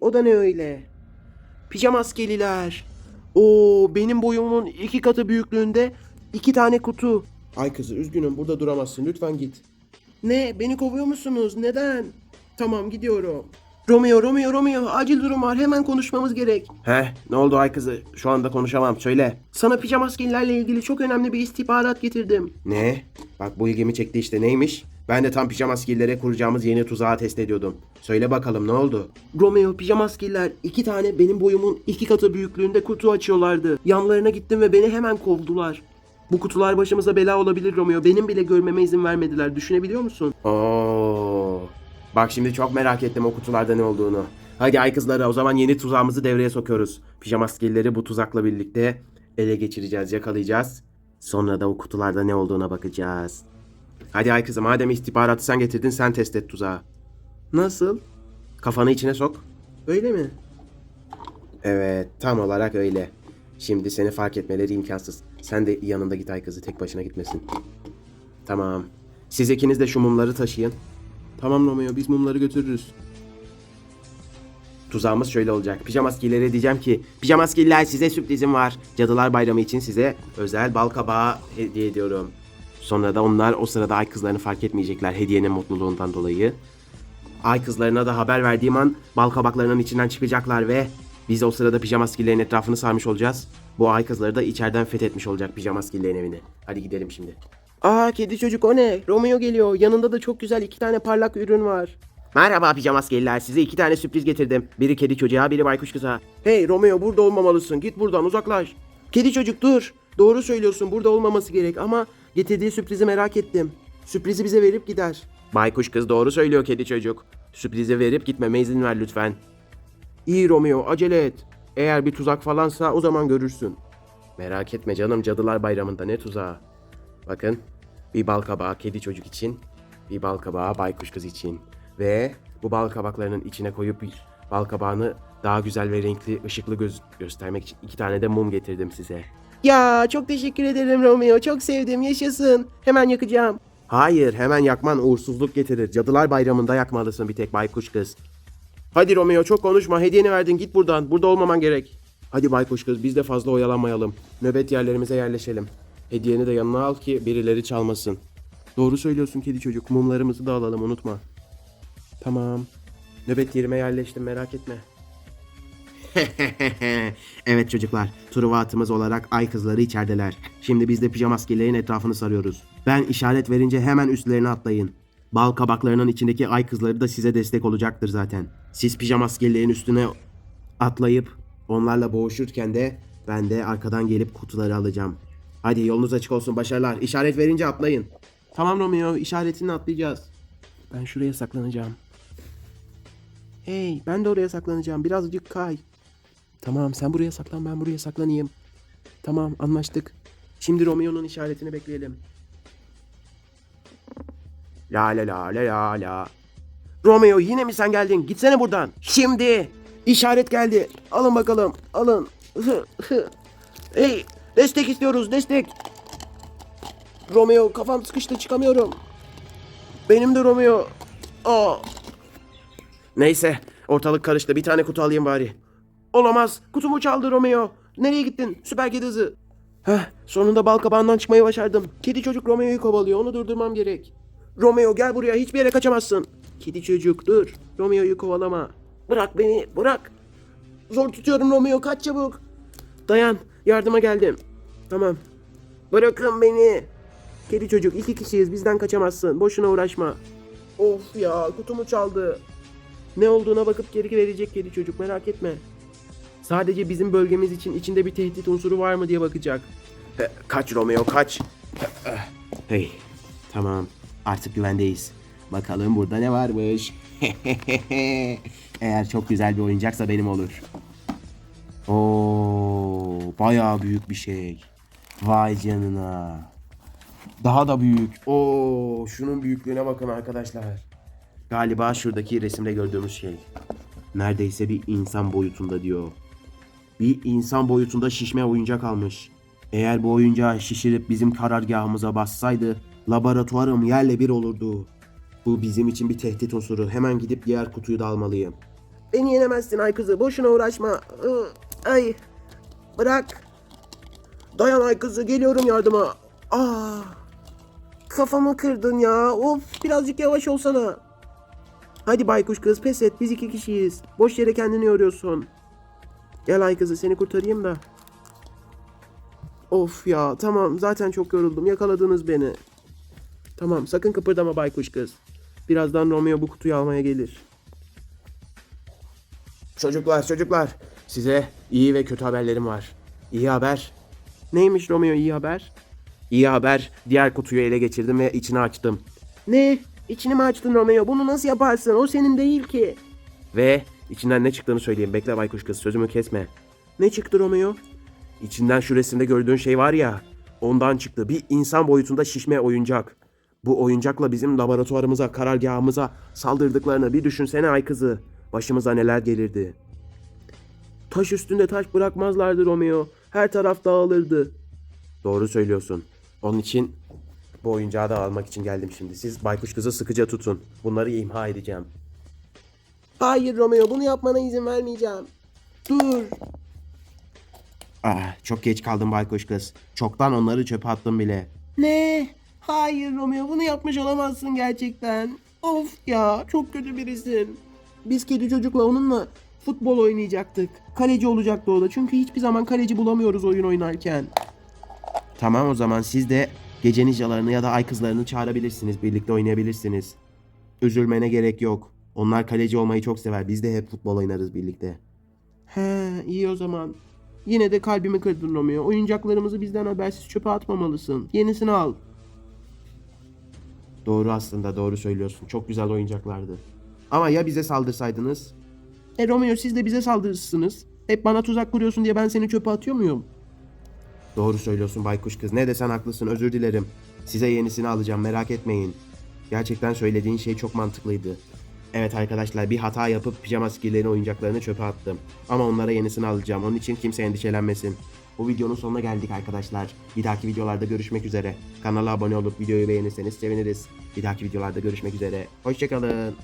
o da ne öyle? Pijamaskeliler. Oo benim boyumun iki katı büyüklüğünde iki tane kutu. Ay kızı üzgünüm burada duramazsın lütfen git. Ne beni kovuyor musunuz neden? Tamam gidiyorum. Romeo Romeo Romeo acil durum var hemen konuşmamız gerek. He ne oldu ay kızı şu anda konuşamam söyle. Sana pijamaskelilerle ilgili çok önemli bir istihbarat getirdim. Ne? Bak bu ilgimi çekti işte neymiş? Ben de tam pijamaskillere kuracağımız yeni tuzağı test ediyordum. Söyle bakalım ne oldu? Romeo pijamaskiller iki tane benim boyumun iki katı büyüklüğünde kutu açıyorlardı. Yanlarına gittim ve beni hemen kovdular. Bu kutular başımıza bela olabilir Romeo. Benim bile görmeme izin vermediler. Düşünebiliyor musun? Oo. Bak şimdi çok merak ettim o kutularda ne olduğunu. Hadi ay kızları o zaman yeni tuzağımızı devreye sokuyoruz. Pijamaskilleri bu tuzakla birlikte ele geçireceğiz, yakalayacağız. Sonra da o kutularda ne olduğuna bakacağız. Hadi ay kızım madem istihbaratı sen getirdin sen test et tuzağı. Nasıl? Kafanı içine sok. Öyle mi? Evet tam olarak öyle. Şimdi seni fark etmeleri imkansız. Sen de yanında git ay kızı tek başına gitmesin. Tamam. Siz ikiniz de şu mumları taşıyın. Tamam Romeo biz mumları götürürüz. Tuzağımız şöyle olacak. Pijamaskilere diyeceğim ki Pijamaskiller size sürprizim var. Cadılar Bayramı için size özel bal kabağı hediye ediyorum. Sonra da onlar o sırada ay kızlarını fark etmeyecekler hediyenin mutluluğundan dolayı. Ay kızlarına da haber verdiğim an bal kabaklarının içinden çıkacaklar ve biz o sırada pijamaskillerin etrafını sarmış olacağız. Bu ay kızları da içeriden fethetmiş olacak pijamaskillerin evini. Hadi gidelim şimdi. Aa kedi çocuk o ne? Romeo geliyor. Yanında da çok güzel iki tane parlak ürün var. Merhaba pijamaskeliler. Size iki tane sürpriz getirdim. Biri kedi çocuğa, biri baykuş kıza. Hey Romeo burada olmamalısın. Git buradan uzaklaş. Kedi çocuk dur. Doğru söylüyorsun. Burada olmaması gerek ama getirdiği sürprizi merak ettim. Sürprizi bize verip gider. Baykuş kız doğru söylüyor kedi çocuk. Sürprizi verip gitmeme izin ver lütfen. İyi Romeo acele et. Eğer bir tuzak falansa o zaman görürsün. Merak etme canım cadılar bayramında ne tuzağı. Bakın bir bal kabağı kedi çocuk için, bir bal kabağı baykuş kız için. Ve bu bal kabaklarının içine koyup bal kabağını daha güzel ve renkli ışıklı göz göstermek için iki tane de mum getirdim size. Ya çok teşekkür ederim Romeo. Çok sevdim. Yaşasın. Hemen yakacağım. Hayır hemen yakman uğursuzluk getirir. Cadılar bayramında yakmalısın bir tek baykuş kız. Hadi Romeo çok konuşma. Hediyeni verdin git buradan. Burada olmaman gerek. Hadi baykuş kız biz de fazla oyalanmayalım. Nöbet yerlerimize yerleşelim. Hediyeni de yanına al ki birileri çalmasın. Doğru söylüyorsun kedi çocuk. Mumlarımızı da alalım unutma. Tamam. Nöbet yerime yerleştim merak etme. evet çocuklar, Truva atımız olarak ay kızları içerideler. Şimdi biz de pijamaskelerin etrafını sarıyoruz. Ben işaret verince hemen üstlerine atlayın. Bal kabaklarının içindeki ay kızları da size destek olacaktır zaten. Siz pijamaskelerin üstüne atlayıp onlarla boğuşurken de ben de arkadan gelip kutuları alacağım. Hadi yolunuz açık olsun başarılar. İşaret verince atlayın. Tamam Romeo, işaretini atlayacağız. Ben şuraya saklanacağım. Hey, ben de oraya saklanacağım. Birazcık kay. Tamam, sen buraya saklan, ben buraya saklanayım. Tamam, anlaştık. Şimdi Romeo'nun işaretini bekleyelim. La la la la la la. Romeo yine mi sen geldin? Gitsene buradan. Şimdi. İşaret geldi. Alın bakalım. Alın. Hı, hı. hey, destek istiyoruz, destek. Romeo kafam sıkıştı çıkamıyorum. Benim de Romeo. Aa. Neyse ortalık karıştı bir tane kutu alayım bari. Olamaz kutumu çaldı Romeo. Nereye gittin süper kedi hızı? Heh sonunda bal kabağından çıkmayı başardım. Kedi çocuk Romeo'yu kovalıyor onu durdurmam gerek. Romeo gel buraya hiçbir yere kaçamazsın. Kedi çocuk dur Romeo'yu kovalama. Bırak beni bırak. Zor tutuyorum Romeo kaç çabuk. Dayan yardıma geldim. Tamam. Bırakın beni. Kedi çocuk iki kişiyiz bizden kaçamazsın. Boşuna uğraşma. Of ya kutumu çaldı. Ne olduğuna bakıp geri verecek kedi çocuk merak etme. Sadece bizim bölgemiz için içinde bir tehdit unsuru var mı diye bakacak. Kaç Romeo kaç. Hey tamam artık güvendeyiz. Bakalım burada ne varmış. Eğer çok güzel bir oyuncaksa benim olur. Oo, bayağı büyük bir şey. Vay canına. Daha da büyük. Oo, şunun büyüklüğüne bakın arkadaşlar. Galiba şuradaki resimde gördüğümüz şey. Neredeyse bir insan boyutunda diyor. Bir insan boyutunda şişme oyuncak almış. Eğer bu oyuncağı şişirip bizim karargahımıza bassaydı laboratuvarım yerle bir olurdu. Bu bizim için bir tehdit unsuru. Hemen gidip diğer kutuyu da almalıyım. Beni yenemezsin ay kızı. Boşuna uğraşma. Ay. Bırak. Dayan ay kızı. Geliyorum yardıma. Aa. Kafamı kırdın ya. Of birazcık yavaş olsana. Hadi baykuş kız pes et. Biz iki kişiyiz. Boş yere kendini yoruyorsun. Gel ay kızı seni kurtarayım da. Of ya tamam zaten çok yoruldum. Yakaladınız beni. Tamam sakın kıpırdama baykuş kız. Birazdan Romeo bu kutuyu almaya gelir. Çocuklar çocuklar size iyi ve kötü haberlerim var. İyi haber. Neymiş Romeo iyi haber? İyi haber diğer kutuyu ele geçirdim ve içini açtım. Ne? İçini mi açtın Romeo? Bunu nasıl yaparsın? O senin değil ki. Ve içinden ne çıktığını söyleyeyim. Bekle baykuş kız sözümü kesme. Ne çıktı Romeo? İçinden şu resimde gördüğün şey var ya. Ondan çıktı. Bir insan boyutunda şişme oyuncak. Bu oyuncakla bizim laboratuvarımıza, karargahımıza saldırdıklarını bir düşünsene ay kızı. Başımıza neler gelirdi. Taş üstünde taş bırakmazlardı Romeo. Her taraf dağılırdı. Doğru söylüyorsun. Onun için bu oyuncağı da almak için geldim şimdi. Siz baykuş kızı sıkıca tutun. Bunları imha edeceğim. Hayır Romeo bunu yapmana izin vermeyeceğim. Dur. Ah, çok geç kaldım baykuş kız. Çoktan onları çöpe attım bile. Ne? Hayır Romeo bunu yapmış olamazsın gerçekten. Of ya çok kötü birisin. Biz kedi çocukla onunla futbol oynayacaktık. Kaleci olacaktı o da. Çünkü hiçbir zaman kaleci bulamıyoruz oyun oynarken. Tamam o zaman siz de gece ninjalarını ya da ay kızlarını çağırabilirsiniz. Birlikte oynayabilirsiniz. Üzülmene gerek yok. Onlar kaleci olmayı çok sever. Biz de hep futbol oynarız birlikte. He iyi o zaman. Yine de kalbimi kırdın Romeo. Oyuncaklarımızı bizden habersiz çöpe atmamalısın. Yenisini al. Doğru aslında doğru söylüyorsun. Çok güzel oyuncaklardı. Ama ya bize saldırsaydınız? E Romeo siz de bize saldırırsınız. Hep bana tuzak kuruyorsun diye ben seni çöpe atıyor muyum? Doğru söylüyorsun baykuş kız. Ne desen haklısın özür dilerim. Size yenisini alacağım merak etmeyin. Gerçekten söylediğin şey çok mantıklıydı. Evet arkadaşlar bir hata yapıp pijama skillerin oyuncaklarını çöpe attım. Ama onlara yenisini alacağım. Onun için kimse endişelenmesin. Bu videonun sonuna geldik arkadaşlar. Bir dahaki videolarda görüşmek üzere. Kanala abone olup videoyu beğenirseniz seviniriz. Bir dahaki videolarda görüşmek üzere. Hoşçakalın.